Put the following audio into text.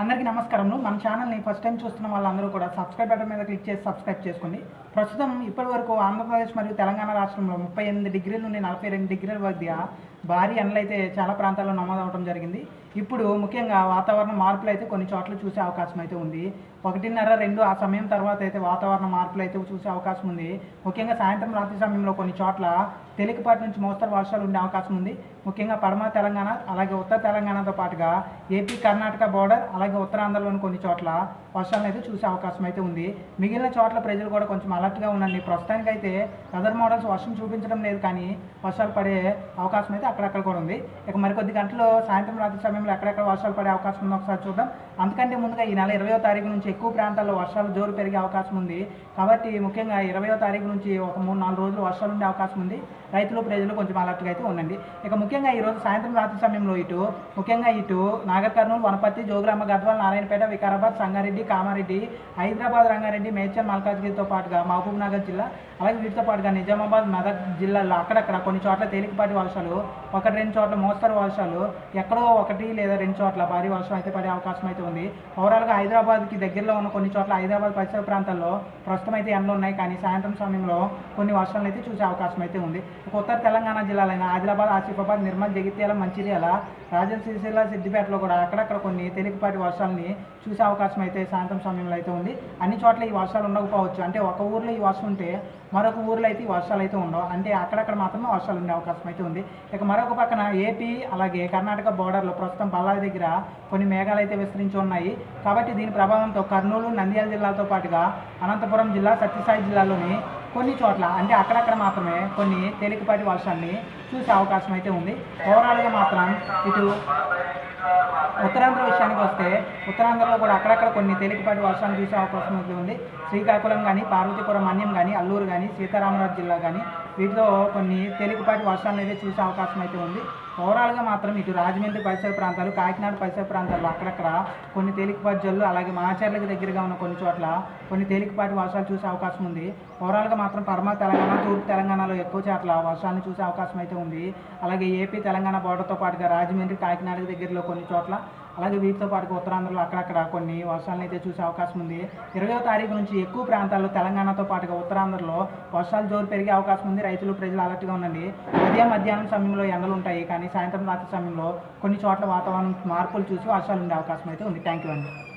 అందరికీ నమస్కారములు. మన ఛానల్ని ఫస్ట్ టైం చూస్తున్న వాళ్ళందరూ కూడా సబ్స్క్రైబ్ బటన్ మీద క్లిక్ చేసి సబ్స్క్రైబ్ చేసుకోండి. ప్రస్తుతం ఇప్పటి వరకు ఆంధ్రప్రదేశ్ మరియు తెలంగాణ రాష్ట్రంలో ముప్పై ఎనిమిది డిగ్రీల నుండి నలభై రెండు డిగ్రీల మధ్య భారీ ఎండలు అయితే చాలా ప్రాంతాల్లో నమోదవడం జరిగింది. ఇప్పుడు ముఖ్యంగా వాతావరణ మార్పులు అయితే కొన్ని చోట్ల చూసే అవకాశం అయితే ఉంది. ఒకటిన్నర రెండు ఆ సమయం తర్వాత అయితే వాతావరణ మార్పులు అయితే చూసే అవకాశం ఉంది. ముఖ్యంగా సాయంత్రం రాత్రి సమయంలో కొన్ని చోట్ల తేలికపాటి నుంచి మోస్తరు వర్షాలు ఉండే అవకాశం ఉంది. ముఖ్యంగా పడమ తెలంగాణ అలాగే ఉత్తర తెలంగాణతో పాటుగా ఏపీ కర్ణాటక బోర్డర్ అలాగే ఉత్తరాంధ్రలోని కొన్ని చోట్ల వర్షాలను అయితే చూసే అవకాశం అయితే ఉంది. మిగిలిన చోట్ల ప్రజలు కూడా కొంచెం అలర్ట్గా ఉండండి. ప్రస్తుతానికి అయితే వెదర్ మోడల్స్ వర్షం చూపించడం లేదు కానీ వర్షాలు పడే అవకాశం అయితే అక్కడక్కడ కూడా ఉంది. ఇక మరికొద్ది గంటలు సాయంత్రం రాత్రి సమయంలో ఎక్కడెక్కడ వర్షాలు పడే అవకాశం ఉందో ఒకసారి చూద్దాం. అందుకంటే ముందుగా ఈ నెల ఇరవయో తారీఖు నుంచి ఎక్కువ ప్రాంతాల్లో వర్షాలు జోరు పెరిగే అవకాశం ఉంది. కాబట్టి ముఖ్యంగా ఇరవయో తారీఖు నుంచి ఒక మూడు నాలుగు రోజులు వర్షాలు ఉండే అవకాశం ఉంది. రైతులు ప్రజలు కొంచెం అలర్ట్గా అయితే ఉండండి. ఇక ముఖ్యంగా ఈరోజు సాయంత్రం రాత్రి సమయంలో ఇటు ముఖ్యంగా ఇటు నాగర్ కర్నూలు వనపర్తి జోగులాంబ గద్వాల్ నారాయణపేట వికారాబాద్ సంగారెడ్డి కామారెడ్డి హైదరాబాద్ రంగారెడ్డి మేడ్చల్ మల్కాజ్గిరితో పాటుగా మహబూబ్ నగర్ జిల్లా అలాగే వీటితో పాటుగా నిజామాబాద్ మెదక్ జిల్లాల్లో అక్కడక్కడ కొన్ని చోట్ల తేలికపాటి వర్షాలు ఒకటి రెండు చోట్ల మోస్తరు వర్షాలు ఎక్కడో ఒకటి లేదా రెండు చోట్ల భారీ వర్షం అయితే పడే అవకాశం అయితే ఉంది. ఓవరాల్గా హైదరాబాద్కి దగ్గరలో ఉన్న కొన్ని చోట్ల హైదరాబాద్ పరిసర ప్రాంతాల్లో ప్రస్తుతం అయితే ఎండలు ఉన్నాయి. కానీ సాయంత్రం సమయంలో కొన్ని వర్షాలు అయితే చూసే అవకాశం అయితే ఉంది. ఉత్తర తెలంగాణ జిల్లాలైన ఆదిలాబాద్ ఆసిఫాబాద్ నిర్మల్ జగిత్యాల మంచిర్యాల రాజన్ సిరిసిల్ల సిద్దిపేటలో కూడా అక్కడక్కడ కొన్ని తేలికపాటి వర్షాలని చూసే అవకాశం అయితే సాయంత్రం సమయంలో అయితే ఉంది. అన్ని చోట్ల ఈ వర్షాలు ఉండకపోవచ్చు. అంటే ఒక ఊర్లో ఈ వర్షం ఉంటే మరొక ఊర్లో అయితే ఈ వర్షాలు అయితే ఉండవు. అంటే అక్కడక్కడ మాత్రమే వర్షాలు ఉండే అవకాశం అయితే ఉంది. ఇక మరొక పక్కన ఏపీ అలాగే కర్ణాటక బోర్డర్లో ప్రస్తుతం బళ్ళారి దగ్గర కొన్ని మేఘాలు అయితే విస్తరించి ఉన్నాయి. కాబట్టి దీని ప్రభావంతో కర్నూలు నంద్యాల జిల్లాతో పాటుగా అనంతపురం జిల్లా సత్యసాయి జిల్లాలోని కొన్ని చోట్ల అంటే అక్కడక్కడ మాత్రమే కొన్ని తేలికపాటి వర్షాన్ని చూసే అవకాశం అయితే ఉంది. ఓవరాల్గా మాత్రం ఇటు ఉత్తరాంధ్ర విషయానికి వస్తే ఉత్తరాంధ్రలో కూడా అక్కడక్కడ కొన్ని తేలికపాటి వర్షాలు చూసే అవకాశం అయితే ఉంది. శ్రీకాకుళం కానీ పార్వతీపురం మన్యం కానీ అల్లూరు కానీ సీతారామరాజు జిల్లా కానీ వీటిలో కొన్ని తేలికపాటి వర్షాలను అయితే చూసే అవకాశం అయితే ఉంది. ఓవరాల్గా మాత్రం ఇటు రాజమండ్రి పరిసర ప్రాంతాలు కాకినాడ పరిసర ప్రాంతాల్లో అక్కడక్కడ కొన్ని తేలికపాటి జల్లు అలాగే మాచర్లకు దగ్గరగా ఉన్న కొన్ని చోట్ల కొన్ని తేలికపాటి వర్షాలు చూసే అవకాశం ఉంది. ఓవరాల్గా మాత్రం పరమ తెలంగాణ తూర్పు తెలంగాణలో ఎక్కువ చోట్ల వర్షాలను చూసే అవకాశం అయితే ఉంది. అలాగే ఏపీ తెలంగాణ బోర్డర్తో పాటుగా రాజమండ్రి కాకినాడ దగ్గరలో కొన్ని చోట్ల. అలాగే వీటితో పాటుగా ఉత్తరాంధ్రలో అక్కడక్కడ కొన్ని వర్షాలను అయితే చూసే అవకాశం ఉంది. ఇరవయో తారీఖు నుంచి ఎక్కువ ప్రాంతాల్లో తెలంగాణతో పాటుగా ఉత్తరాంధ్రలో వర్షాలు జోరు పెరిగే అవకాశం ఉంది. రైతులు ప్రజలు అలర్ట్గా ఉండండి. ఉదయం మధ్యాహ్నం సమయంలో ఎండలు ఉంటాయి. కానీ సాయంత్రం రాత్రి సమయంలో కొన్ని చోట్ల వాతావరణం మార్పులు చూసి వర్షాలు ఉండే అవకాశం అయితే ఉంది. థ్యాంక్ యూ అండి.